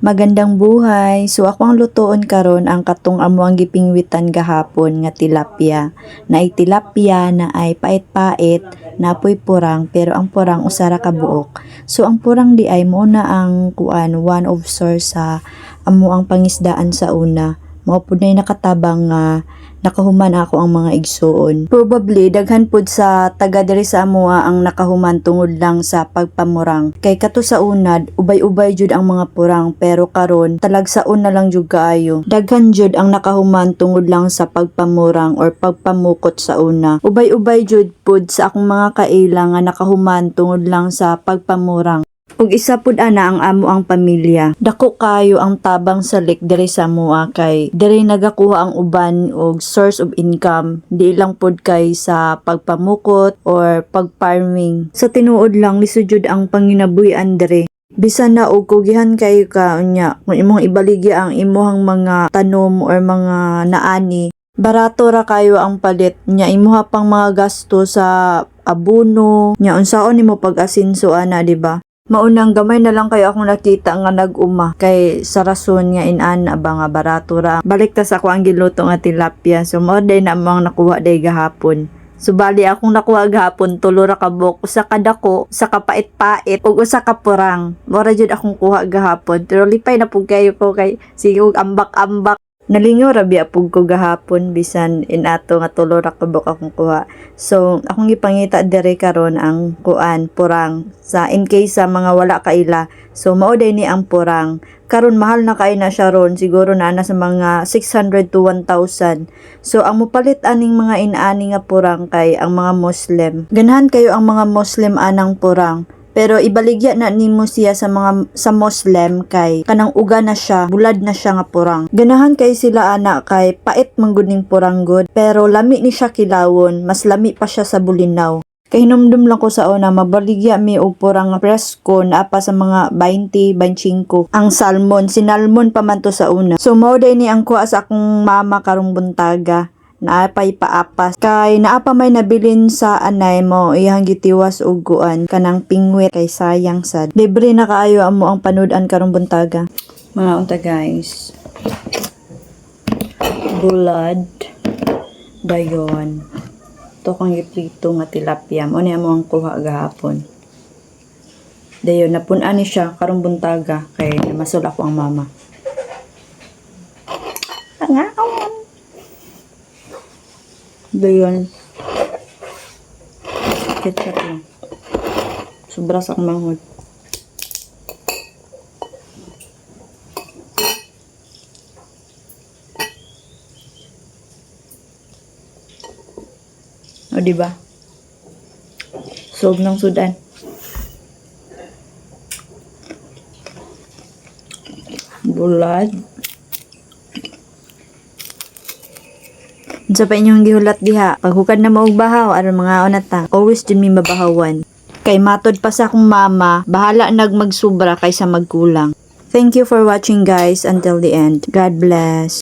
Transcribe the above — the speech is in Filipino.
Magandang buhay. So ako ang lutoon karon ang katong amo ang gipingwitan gahapon nga tilapia. Na tilapia na ay pait-pait, napoy purang pero ang purang usara ka buok. So ang purang di ay mo na ang kuan one of source sa amo ang pangisdaan sa una. Mao pud nakatabang nga nakahuman ako ang mga igsuon. Probably daghan pud sa taga diri sa amoa ang nakahuman tungod lang sa pagpamurang. Kay kato sa unad, ubay-ubay jud ang mga purang pero karon talagsaon na lang jud kaayo. Daghan jud ang nakahuman tungod lang sa pagpamurang or pagpamukot sa una. Ubay-ubay jud pud sa akong mga kaila nga nakahuman tungod lang sa pagpamurang. Ug isa pud ana ang amo ang pamilya. Dako kayo ang tabang salik diri sa mua kay diri nagakuha ang uban og source of income di lang pud kay sa pagpamukot or pagfarming. Sa tinuod lang lisudjud ang panginabuhian diri. Bisan na og kugihan kayo ka unya kung imong ibaligya ang imuhang mga tanom or mga naani barato ra kayo ang palit nya imuha pang mga gasto sa abono nya unsaon nimo pag-asinso ana di ba Maunang gamay na lang kayo akong nakita nga nag-uma kay sa rason nga inana ba nga barato ra. Balik ta sa ako ang giluto nga tilapia. So mo day na amang nakuha day gahapon. Subali akong nakuha gahapon tulo ra ka buok, usa ka dako, usa ka pait-pait, ug usa ka purang. Mora jud akong kuha gahapon. Pero lipay na pug kayo ko kay sige ug ambak-ambak. Nalingaw ra biya pug ko gahapon bisan inato nga tulo ra ka buok akong kuha. So, akong gipangita dire karon ang kuan purang sa in case sa mga wala kaila. So, mao day ni ang purang. Karon mahal na kay na siya ron siguro na ana sa mga 600 to 1,000. So, ang mupalit aning mga inaani nga purang kay ang mga Muslim. Ganahan kayo ang mga Muslim anang purang. Pero ibaligya na nimo siya sa mga sa Muslim kay kanang uga na siya, bulad na siya nga purang. Ganahan kay sila ana kay pait man gud ning purang gud, pero lami ni siya kilawon, mas lami pa siya sa bulinaw. Kay hinumdum lang ko sa una, mabaligya mi og purang presko na pa sa mga 20, 25. Ang salmon, sinalmon pa man to sa una. So mao day ni ang kuha sa akong mama karong buntaga naapay paapas kay naapa may nabilin sa anay mo iyang gitiwas og guan kanang pingwit kay sayang sad. Libre na kaayo amo ang panudan karong buntaga. Mga unta guys. Bulad dayon. To kang iprito nga tilapia mo ni amo ang kuha gahapon? Dayon napun-an ni siya karong buntaga kay masul ako ang mama. Tangaon. Dayon. Ketchup lang. Sobra sa manghod. O, diba? Sob ng sudan. Bulad. Sa pa inyong gihulat diha, paghukad na maog bahaw aron mga onata, always din mi mabahawan. Kay matod pa sa akong mama, bahala nag magsubra kaysa magkulang. Thank you for watching guys until the end. God bless.